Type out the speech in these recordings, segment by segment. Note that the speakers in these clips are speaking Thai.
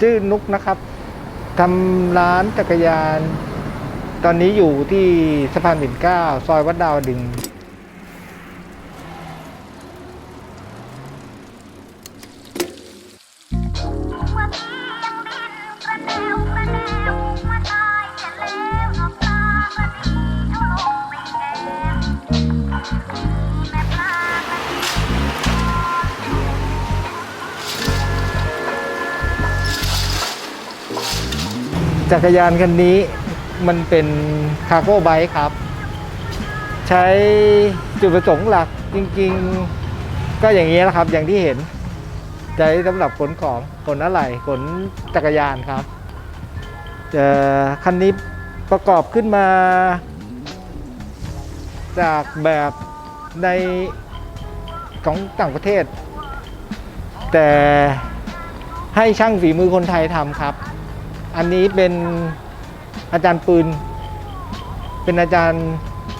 ชื่อนุกนะครับทำร้านจักรยาน ตอนนี้อยู่ที่สะพานบินเก้าซอยวัดดาวดึงวัน จักรยานคันนี้มันเป็นคาร์โก้ไบค์ครับ ใช้จุดประสงค์หลักจริงๆ ก็อย่างนี้แหละครับ อย่างที่เห็นใช้สำหรับขนของขนอะไรขนจักรยานครับเอ่คันนี้ประกอบขึ้นมา จากแบบในของต่างประเทศ แต่ให้ช่างฝีมือคนไทยทำครับ อันนี้เป็นอาจารย์ปืน เป็นอาจารย์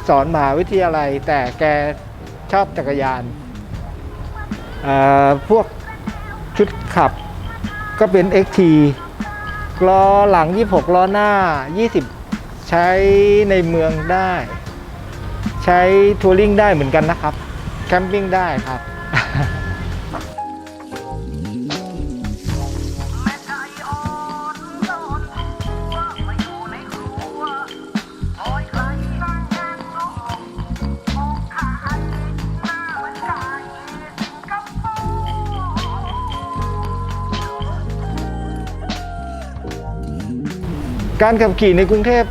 สอนมหาวิทยาลัย แต่แกชอบจักรยานอ่อพวกชุดขับก็เป็น XT ล้อหลัง 26 ล้อหน้า 20 ใช้ในเมืองได้ ใช้ทัวริงได้เหมือนกันนะครับ แคมปิ้งได้ครับ การขับขี่ในกรุงเทพ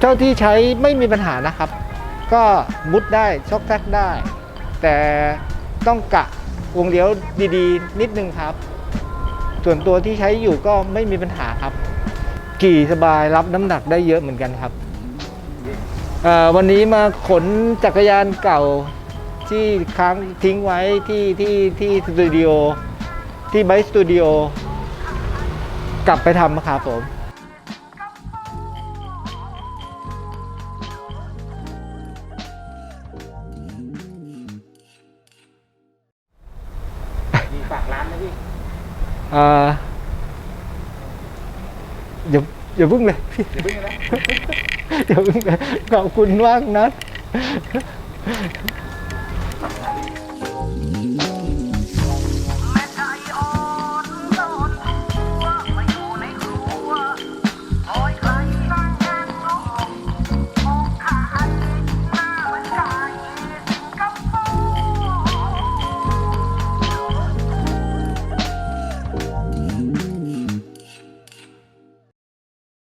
เจ้าที่ใช้ไม่มีปัญหานะครับ ก็มุดได้ซอกแซกได้ แต่ต้องกะวงเลี้ยวดีๆ นิดนึงครับ ส่วนตัวที่ใช้อยู่ก็ไม่มีปัญหาครับขี่สบายรับน้ำหนักได้เยอะเหมือนกันครับวันนี้มาขนจักรยานเก่าที่ค้างทิ้งไว้ที่ที่ที่สตูดิโอที่ไบสตูดิโอ กลับไปทำครับผมมีฝากร้านนะพี่อ่าอย่าอย่าพึ่งเลยพี่ เดี๋ยวเพิ่งนะอย่าพึ่งเลยขอบคุณมากนะ